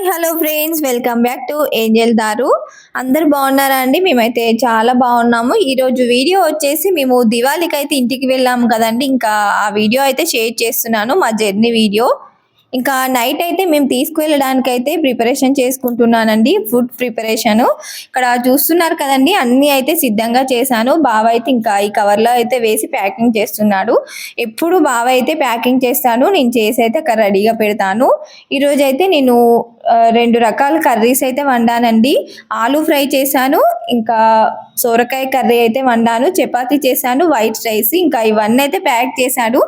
Hi hello friends. Welcome back to angel దారు. అందరు బాగున్నారా అండి? మేమైతే చాలా బాగున్నాము. ఈరోజు వీడియో వచ్చేసి మేము దివాళీకి అయితే ఇంటికి వెళ్ళాము కదండి. ఇంకా ఆ వీడియో అయితే షేర్ చేస్తున్నాను మా జర్నీ వీడియో. ఇంకా నైట్ అయితే మేము తీసుకువెళ్ళడానికి అయితే ప్రిపరేషన్ చేసుకుంటున్నానండి ఫుడ్ ప్రిపరేషన్. ఇక్కడ చూస్తున్నారు కదండి అన్ని అయితే సిద్ధంగా చేశాను. బావ అయితే ఇంకా ఈ కవర్లో అయితే వేసి ప్యాకింగ్ చేస్తున్నాడు. ఎప్పుడు బావ అయితే ప్యాకింగ్ చేస్తాను నేను చేసి అయితే అక్కడ రెడీగా పెడతాను. ఈరోజు అయితే నేను రెండు రకాల కర్రీస్ అయితే వండానండి. ఆలూ ఫ్రై చేశాను ఇంకా సోరకాయ కర్రీ అయితే వండాను. చపాతి చేశాను వైట్ రైస్ ఇంకా ఇవన్నీ అయితే ప్యాక్ చేశాడు.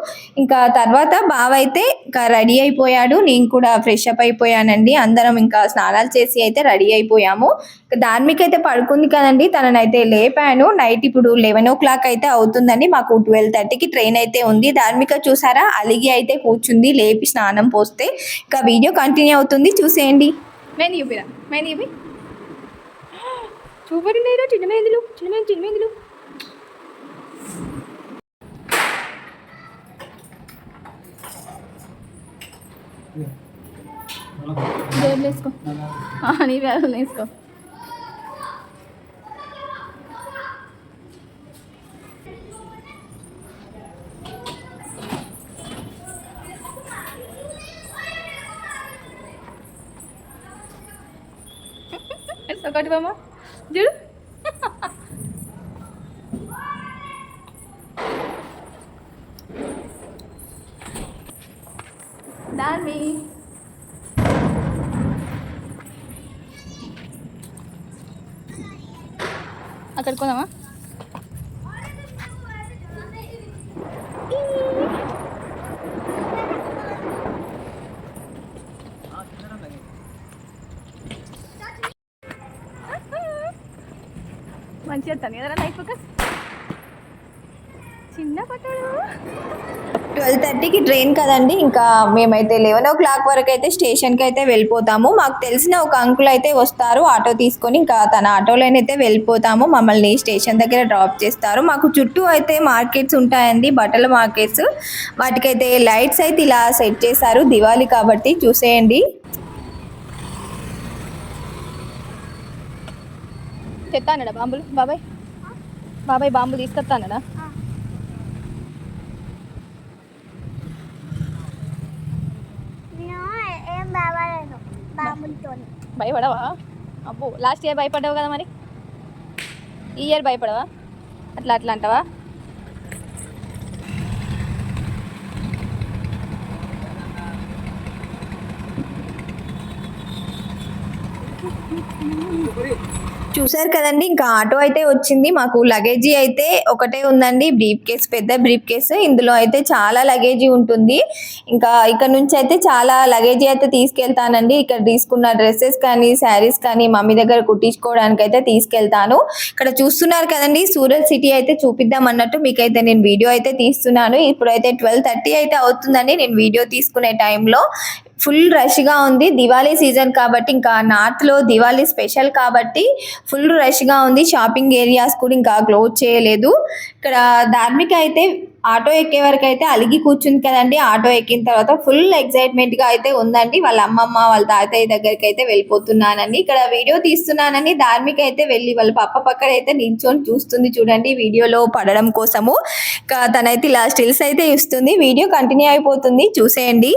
ఇంకా తర్వాత బావ అయితే ఇంకా రెడీ అయిపోయాడు. నేను కూడా ఫ్రెష్ అప్ అయిపోయానండి. అందరం ఇంకా స్నానాలు చేసి అయితే రెడీ అయిపోయాము. ఇంకా ధార్మిక అయితే పడుకుంది కదండి. తననైతే లేపాను. నైట్ ఇప్పుడు లెవెన్ ఓ క్లాక్ అయితే అవుతుందండి. మాకు ట్వెల్వ్ థర్టీకి ట్రైన్ అయితే ఉంది. ధార్మిక చూసారా? అలిగి అయితే కూర్చుంది లేపి స్నానం పోస్తే. ఇంకా వీడియో కంటిన్యూ అవుతుంది. చూసేయండి. మెహందీ చూపిరా. చూపి. చూపడినాయిరా చిన్న మెహందీలు చిన్న మెహందీ చిన్న వేసుకో. నీ బ్యాగులో వేసుకో. ఒకటి బామ్మ చూడు దాన్ని అక్కడికి పోదామా? మంచిగా తను కదా లైఫ్ ఫోకస్ చిన్న ట్వెల్వ్ థర్టీకి ట్రైన్ కదండి ఇంకా మేమైతే లెవెన్ ఓ క్లాక్ వరకు అయితే స్టేషన్కి అయితే వెళ్ళిపోతాము. మాకు తెలిసిన ఒక అంకుల్ అయితే వస్తారు ఆటో తీసుకొని ఇంకా తన ఆటోలోనే అయితే వెళ్ళిపోతాము. మమ్మల్ని స్టేషన్ దగ్గర డ్రాప్ చేస్తారు. మాకు చుట్టూ అయితే మార్కెట్స్ ఉంటాయండి బట్టల మార్కెట్స్ వాటికైతే లైట్స్ అయితే ఇలా సెట్ చేశారు దివాళీ కాబట్టి చూసేయండి. తెత్తానడా బాంబులు? బాబాయ్. బాబాయ్ బాంబులు తీసుకొస్తానడా నేను ఏం బాగాలేదు బాబులతో భయపడవా అబ్బో లాస్ట్ ఇయర్ భయపడ్డావు కదా మరి ఈ ఇయర్ భయపడవా అట్లా అట్లా అంటావా చూసారు కదండి ఇంకా ఆటో అయితే వచ్చింది. మాకు లగేజీ అయితే ఒకటే ఉందండి బ్రీఫ్ కేస్ పెద్ద బ్రీఫ్ కేస్ ఇందులో అయితే చాలా లగేజీ ఉంటుంది. ఇంకా ఇక్కడ నుంచి అయితే చాలా లగేజీ అయితే తీసుకెళ్తానండి. ఇక్కడ తీసుకున్న డ్రెస్సెస్ కానీ శారీస్ కానీ మమ్మీ దగ్గర కుట్టించుకోవడానికి అయితే తీసుకెళ్తాను. ఇక్కడ చూస్తున్నారు కదండి సూరత్ సిటీ అయితే చూపిద్దాం అన్నట్టు మీకైతే నేను వీడియో అయితే తీస్తున్నాను. ఇప్పుడైతే ట్వెల్వ్ థర్టీ అయితే అవుతుందండి నేను వీడియో తీసుకునే టైంలో ఫుల్ రష్గా ఉంది. దివాళీ సీజన్ కాబట్టి ఇంకా నార్త్లో దివాళీ స్పెషల్ కాబట్టి ఫుల్ రష్గా ఉంది. షాపింగ్ ఏరియాస్ కూడా ఇంకా క్లోజ్ చేయలేదు. ఇక్కడ ధార్మిక అయితే ఆటో ఎక్కే వరకు అయితే అలిగి కూర్చుంది కదండి. ఆటో ఎక్కిన తర్వాత ఫుల్ ఎక్సైట్మెంట్గా అయితే ఉందండి. వాళ్ళ అమ్మమ్మ వాళ్ళ తాతయ్య దగ్గరికి అయితే వెళ్ళిపోతున్నానండి. ఇక్కడ వీడియో తీస్తున్నానని ధార్మిక అయితే వెళ్ళి వాళ్ళ పప్ప పక్కన అయితే నిల్చొని చూస్తుంది చూడండి వీడియోలో పడడం కోసము. ఇంకా తనైతే ఇలా స్టిల్స్ అయితే ఇస్తుంది. వీడియో కంటిన్యూ అయిపోతుంది. చూసేయండి.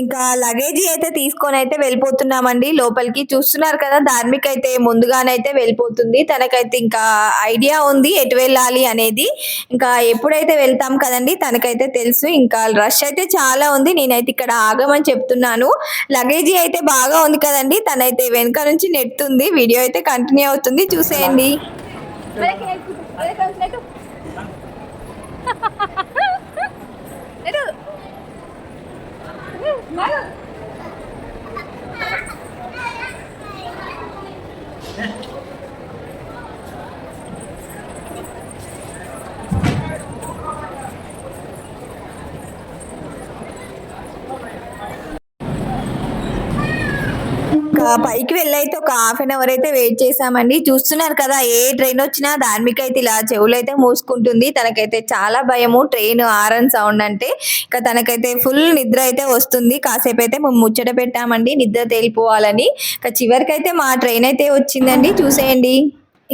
ఇంకా లగేజీ అయితే తీసుకొని అయితే వెళ్ళిపోతున్నామండి. లోపలికి చూస్తున్నారు కదా ధార్మిక్ అయితే ముందుగానైతే వెళ్ళిపోతుంది. తనకైతే ఇంకా ఐడియా ఉంది ఎటు వెళ్ళాలి అనేది. ఇంకా ఎప్పుడైతే వెళ్తాం కదండి తనకైతే తెలుసు. ఇంకా రష్ అయితే చాలా ఉంది. నేనైతే ఇక్కడ ఆగమని చెప్తున్నాను. లగేజీ అయితే బాగా ఉంది కదండి. తనైతే వెనుక నుంచి నెట్టుంది వీడియో అయితే కంటిన్యూ అవుతుంది. చూసేయండి. ఇంకా పైకి వెళ్ళైతే ఒక హాఫ్ అన్ అవర్ అయితే వెయిట్ చేసామండి చూస్తున్నారు కదా ఏ ట్రైన్ వచ్చినా ధార్మిక అయితే ఇలా చెవులు అయితే మూసుకుంటుంది. తనకైతే చాలా భయము. ట్రైన్ ఆరన్ సౌండ్ అంటే ఇక తనకైతే ఫుల్ నిద్ర అయితే వస్తుంది. కాసేపు అయితే మేము ముచ్చట పెట్టామండి. నిద్ర తేలిపోవాలని. ఇంకా చివరికైతే మా ట్రైన్ అయితే వచ్చిందండి. చూసేయండి.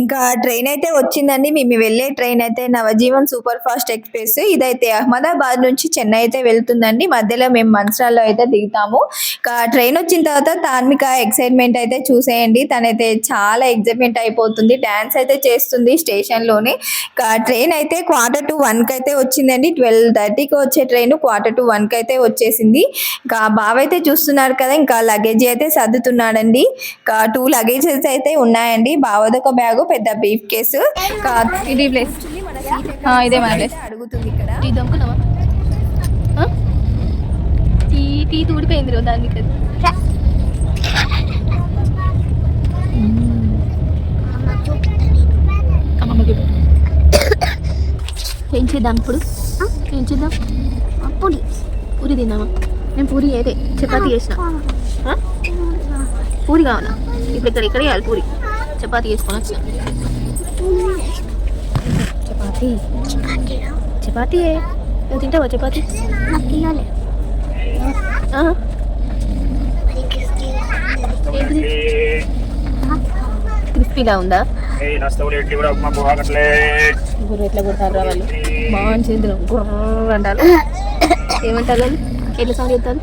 ఇంకా ట్రైన్ అయితే వచ్చిందండి. మేము వెళ్ళే ట్రైన్ అయితే నవజీవన్ సూపర్ ఫాస్ట్ ఎక్స్ప్రెస్ ఇదైతే అహ్మదాబాద్ నుంచి చెన్నై అయితే వెళ్తుందండి. మధ్యలో మేము మంచిరాల్లో అయితే దిగుతాము. ఇంకా ట్రైన్ వచ్చిన తర్వాత ధార్మిక ఎక్సైట్మెంట్ అయితే చూసేయండి. తనైతే చాలా ఎగ్జైట్మెంట్ అయిపోతుంది. డ్యాన్స్ అయితే చేస్తుంది స్టేషన్లోనే. ఇంకా ట్రైన్ అయితే క్వార్టర్ టు వన్కి అయితే వచ్చిందండి. ట్వెల్వ్ థర్టీకి వచ్చే ట్రైన్ క్వార్టర్ టు వన్కి అయితే వచ్చేసింది. ఇంకా బావ అయితే చూస్తున్నారు కదా ఇంకా లగేజ్ అయితే సర్దుతున్నాడండి. ఇంకా టూ లగేజెస్ అయితే ఉన్నాయండి. బావదొక ఒక బ్యాగు పెద్ద బీఫ్ కేసు. ఇది ప్లేస్ ఇదే మన ప్లేస్ అడుగుతుంది ఇక్కడ. టీ? టీ టీ తూడిపోయింది రో ఏం చేద్దాం ఇప్పుడు? ఏం చేద్దాం? పొడి పూరి. తిందామా? నేను పూరి అయితే చపాతీ చేసిన? పూరి కావాలా? ఇప్పుడు ఇక్కడ ఇక్కడ వేయాలి పూరి. చపాతీ చేసుకొని వచ్చిన. చపాతీ? చపాతీ. నువ్వు తింటావా చపాతీ? క్రిస్పీలా ఉందా? గుర్ర ఎట్లా కొడతారు రా వాళ్ళు? బాగుంది గుర్ర అంటారు. ఏమంటారు వాళ్ళు? ఎట్లా సౌండ్ చేస్తారు?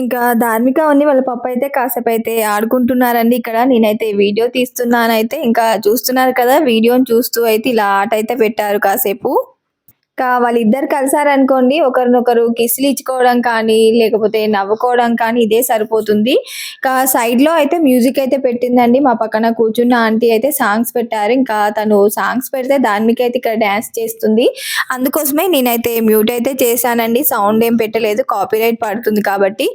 ఇంకా ధార్మిక ఉంది. వాళ్ళ పప్ప అయితే కాసేపు అయితే ఆడుకుంటున్నారండి ఇక్కడ. నేనైతే వీడియో తీస్తున్నానైతే. ఇంకా చూస్తున్నారు కదా వీడియోని చూస్తూ అయితే ఇలా ఆట అయితే పెట్టారు కాసేపు. వాళ్ళిద్దరు కలిసారనుకోండి ఒకరినొకరు కిస్లు ఇచ్చుకోవడం కానీ లేకపోతే నవ్వుకోవడం కానీ ఇదే సరిపోతుంది. ఇంకా సైడ్లో అయితే మ్యూజిక్ అయితే పెట్టిందండి. మా పక్కన కూర్చున్న ఆంటీ అయితే సాంగ్స్ పెట్టారు. ఇంకా తను సాంగ్స్ పెడితే దానికి అయితే ఇక్కడ డ్యాన్స్ చేస్తుంది. అందుకోసమే నేనైతే మ్యూట్ అయితే చేశానండి. సౌండ్ ఏం పెట్టలేదు. కాపీరైట్ పడుతుంది కాబట్టి.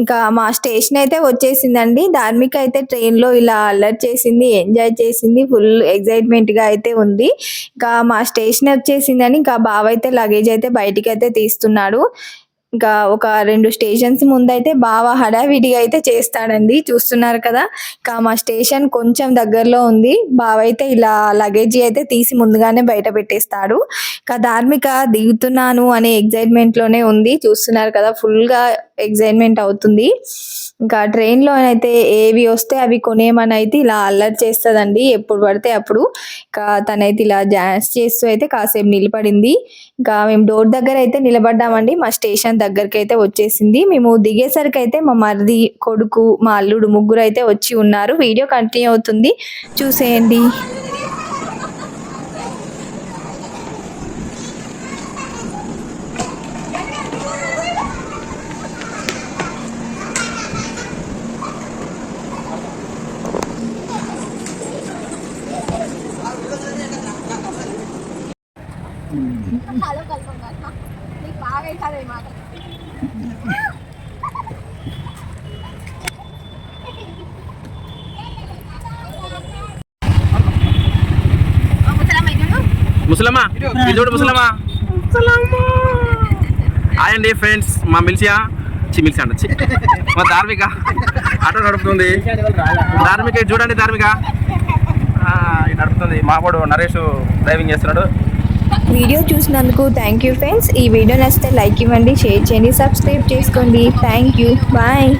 ఇంకా మా స్టేషన్ అయితే వచ్చేసిందండి. ధార్మిక అయితే ట్రైన్లో ఇలా అలర్ట్ చేసింది ఎంజాయ్ చేసింది. ఫుల్ ఎగ్జైట్మెంట్గా అయితే ఉంది. ఇంకా మా స్టేషన్ వచ్చేసిందని ఇంకా బాగా అయితే లగేజ్ అయితే బయటికి అయితే తీస్తున్నాడు. ఇంకా ఒక రెండు స్టేషన్స్ ముందైతే బావ హడావిడిగా అయితే చేస్తాడండి. చూస్తున్నారు కదా? ఇంకా మా స్టేషన్ కొంచెం దగ్గరలో ఉంది. బావ అయితే ఇలా లగేజ్ అయితే తీసి ముందుగానే బయట పెట్టేస్తాడు. ఇంకా ధార్మిక దిగుతున్నాను అనే ఎగ్జైట్మెంట్లోనే ఉంది. చూస్తున్నారు కదా? ఫుల్గా ఎగ్జైట్మెంట్ అవుతుంది. ఇంకా ట్రైన్లో అయితే ఏవి వస్తే అవి కొనేమని అయితే ఇలా అల్లరి చేస్తుందండి. ఎప్పుడు పడితే అప్పుడు. ఇంకా తనైతే ఇలా డ్యాన్స్ చేస్తూ అయితే కాసేపు నిలబడింది. ఇంకా మేము డోర్ దగ్గర అయితే నిలబడ్డామండి. మా స్టేషన్ దగ్గరికి అయితే వచ్చేసింది. మేము దిగేసరికి అయితే మా మరిది కొడుకు మా అల్లుడు ముగ్గురు అయితే వచ్చి ఉన్నారు. వీడియో కంటిన్యూ అవుతుంది. చూసేయండి. ముసలమ్మా చూడు ముసలమ్మా. హాయ్ అండి ఫ్రెండ్స్ మా మిల్సియా చి మిల్సి మా ధార్మిక. ఆటో నడుపుతుంది. ధార్మిక ఇది చూడండి ధార్మిక? నడుపుతుంది. ఇది నడుపుతుంది నరేష్ డ్రైవింగ్ చేస్తున్నాడు. వీడియో చూసినందుకు థ్యాంక్ యూ ఫ్రెండ్స్. ఈ వీడియో నచ్చితే లైక్ ఇవ్వండి షేర్ చేయండి సబ్స్క్రైబ్ చేసుకోండి. Thank you. బాయ్.